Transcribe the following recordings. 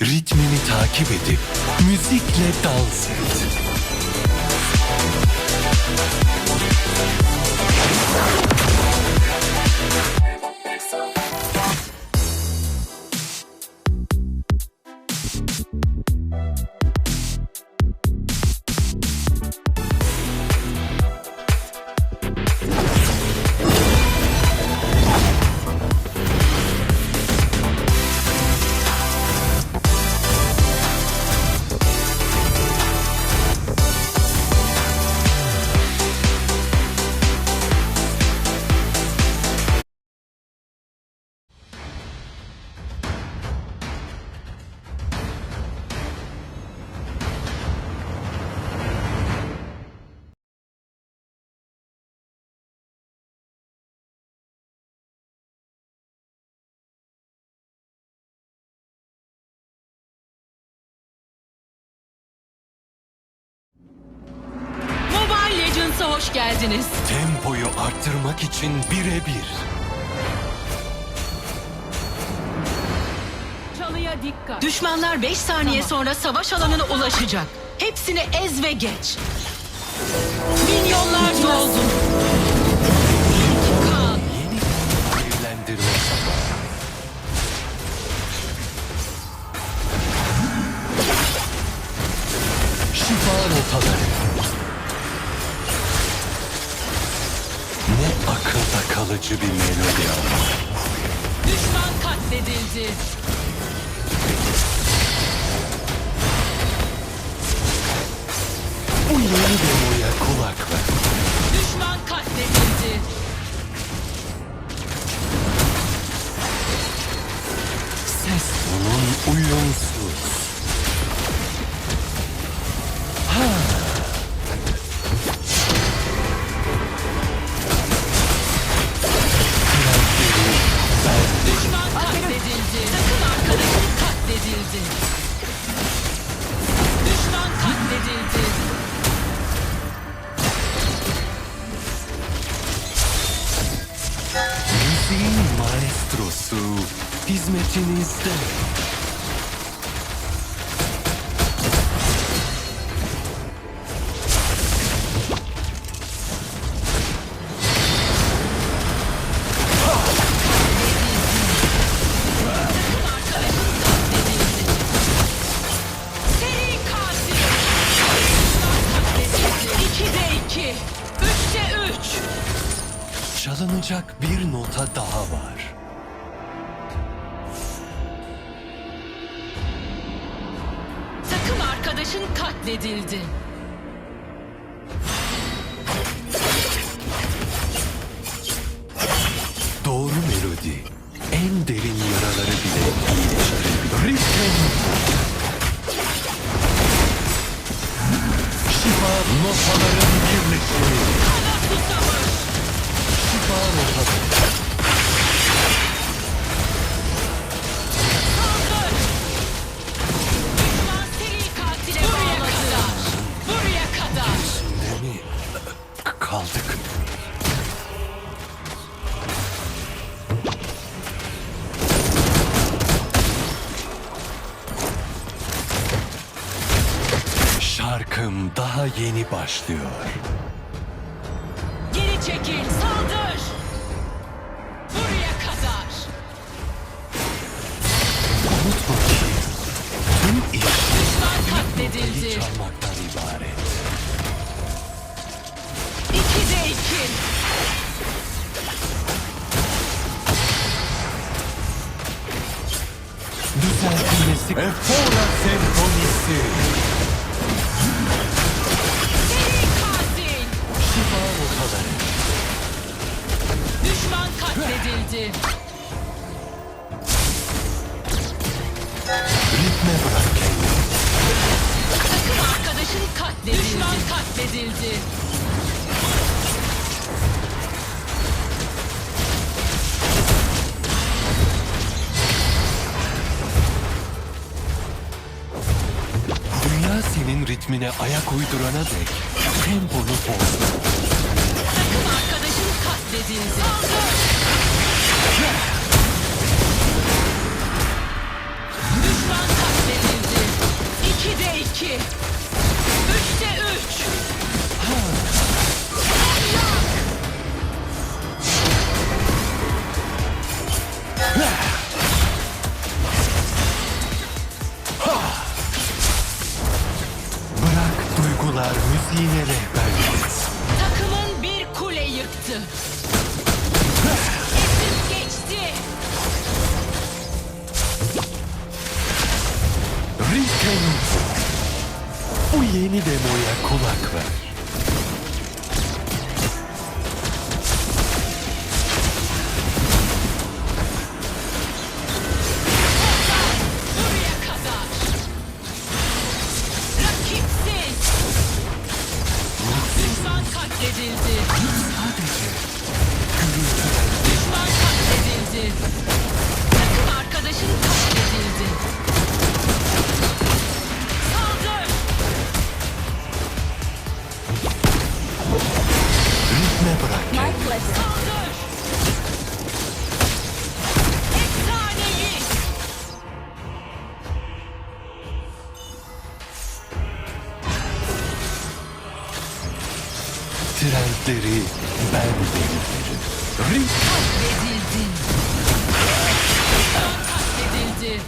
ritmini takip edip müzikle dans et. Hoş geldiniz. Tempoyu arttırmak için birebir. Çalıya dikkat. Düşmanlar 5 saniye sonra savaş alanına ulaşacak. Hepsini ez ve geç. Milyonlar doldu. Düşman katledildi. Yeni demoya kulak ver. Düşman katledildi. Ses tonun uyumsuz. Katledildi. Düşman katledildi. Müziğin maestrosu hizmetinizde. Çalınacak bir nota daha var. Takım arkadaşın katledildi. Şarkım daha yeni başlıyor. Geri çekil. Saldır. Buraya kadar. Unutma ki tüm iş Düşman katledildi. çalmaktan ibaret. İkide iki. Düzeltilmesi Efora senfonisi. Katledildi. Dünya senin ritmine ayak uydurana dek temponu bozma. Renzo. Bu yeni demoya kulak ver. Trendleri ben belirlerim. Katledildin. Katledildi.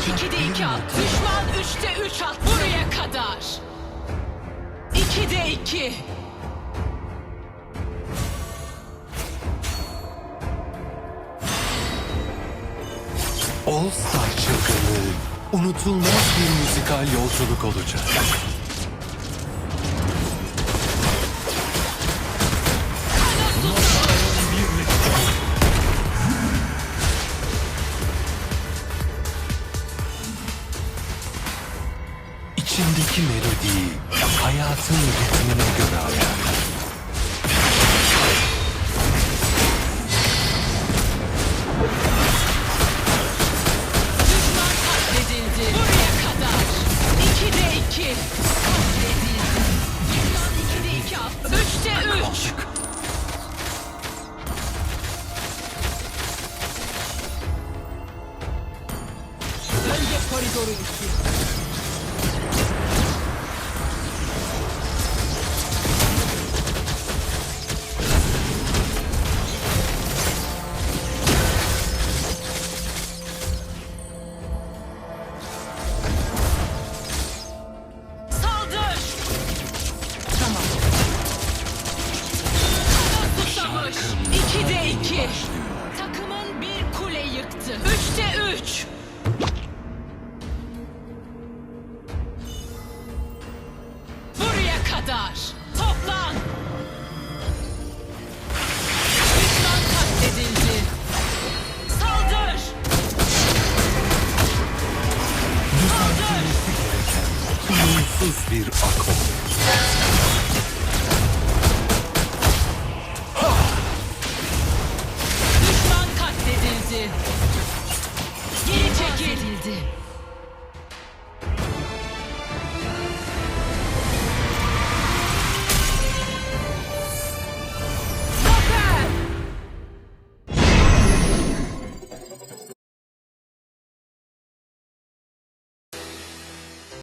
2'de 2 at. Düşman 3'te 3 at. Buraya kadar. 2'de 2. All Star çılgınlığı unutulmaz bir müzikal yolculuk olacak. İçindeki melodiyi hayatın ritmine göre katledildi. Buraya kadar. 2'de 2. Katledildi. Uyumsuz bir akor.